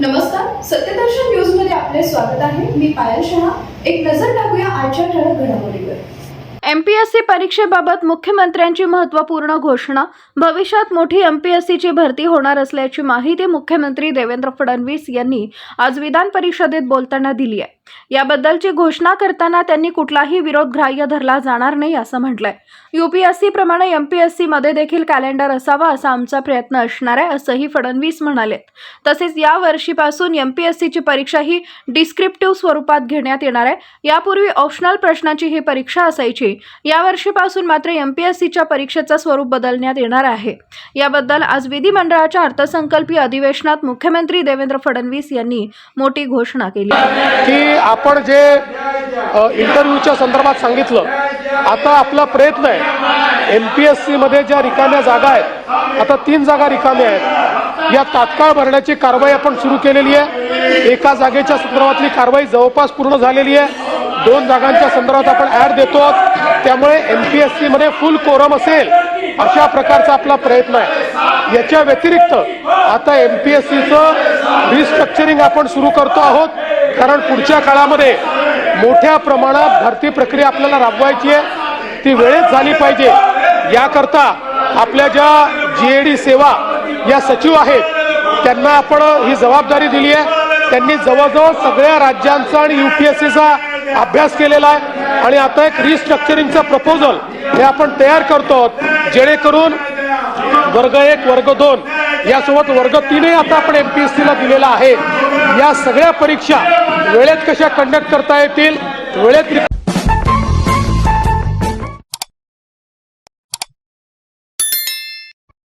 नमस्कार सत्यदर्शन न्यूजमध्ये आपले स्वागत आहे. मी पायल शहा. एक नजर टाकूया आजच्या ठळक घडामोडीवर. एमपीएससी परीक्षेबाबत मुख्यमंत्र्यांची महत्त्वपूर्ण घोषणा. भविष्यात मोठी एमपीएससीची भरती होणार असल्याची माहिती मुख्यमंत्री देवेंद्र फडणवीस यांनी आज विधान परिषदेत बोलताना दिली आहे. याबद्दलची घोषणा करताना त्यांनी कुठलाही विरोध ग्राह्य धरला जाणार नाही असं म्हटलंय. युपीएससी प्रमाणे एमपीएससी मध्ये देखील कॅलेंडर असावा असा आमचा प्रयत्न असणार आहे असंही फडणवीस म्हणालेत. तसेच या वर्षीपासून एमपीएससीची परीक्षा ही डिस्क्रिप्टिव्ह स्वरूपात घेण्यात येणार आहे. यापूर्वी ऑप्शनल प्रश्नाची ही परीक्षा असायची. या वर्षीपासून मात्र एमपीएससीच्या परीक्षेचं स्वरूप बदलण्यात येणार आहे. याबद्दल आज विधिमंडळाच्या अर्थसंकल्पीय अधिवेशनात मुख्यमंत्री देवेंद्र फडणवीस यांनी मोठी घोषणा केली. आपण जे इंटरव्ह्यूच्या संदर्भात सांगितलं आता आपला प्रयत्न आहे. एम पी एस सीमध्ये ज्या रिकाम्या जागा आहेत आता तीन जागा रिकाम्या आहेत. या तात्काळ भरण्याची कारवाई आपण सुरू केलेली आहे. एका जागेच्या संदर्भातली कारवाई जवळपास पूर्ण झालेली आहे. दोन जागांच्या संदर्भात आपण ॲड देतो त्यामुळे एम पी एस सीमध्ये फुल कोरम असेल अशा प्रकारचा आपला प्रयत्न आहे. याच्या व्यतिरिक्त आता एम पी एस सीचं रिस्ट्रक्चरिंग आपण सुरू करतो आहोत. कारण पुढच्या काळामध्ये मोठ्या प्रमाणात भरती प्रक्रिया आपल्याला राबवायची आहे. ती वेळेत झाली पाहिजे. याकरता आपल्या ज्या जी ए डी सेवा या सचिव आहेत त्यांना आपण ही जबाबदारी दिली आहे. त्यांनी जवळजवळ सगळ्या राज्यांचा आणि यू पी एस सीचा अभ्यास केलेला आहे. आणि आता एक रिस्ट्रक्चरिंगचं प्रपोजल हे आपण तयार करतो आहोत. जेणेकरून वर्ग एक वर्ग दोन. यासोबत वर्ग तीनही आता आपण एम पी एस सीला दिलेला आहे. या सगळ्या परीक्षा वेळेत कशा कंडक्ट करता येतील? वेळेत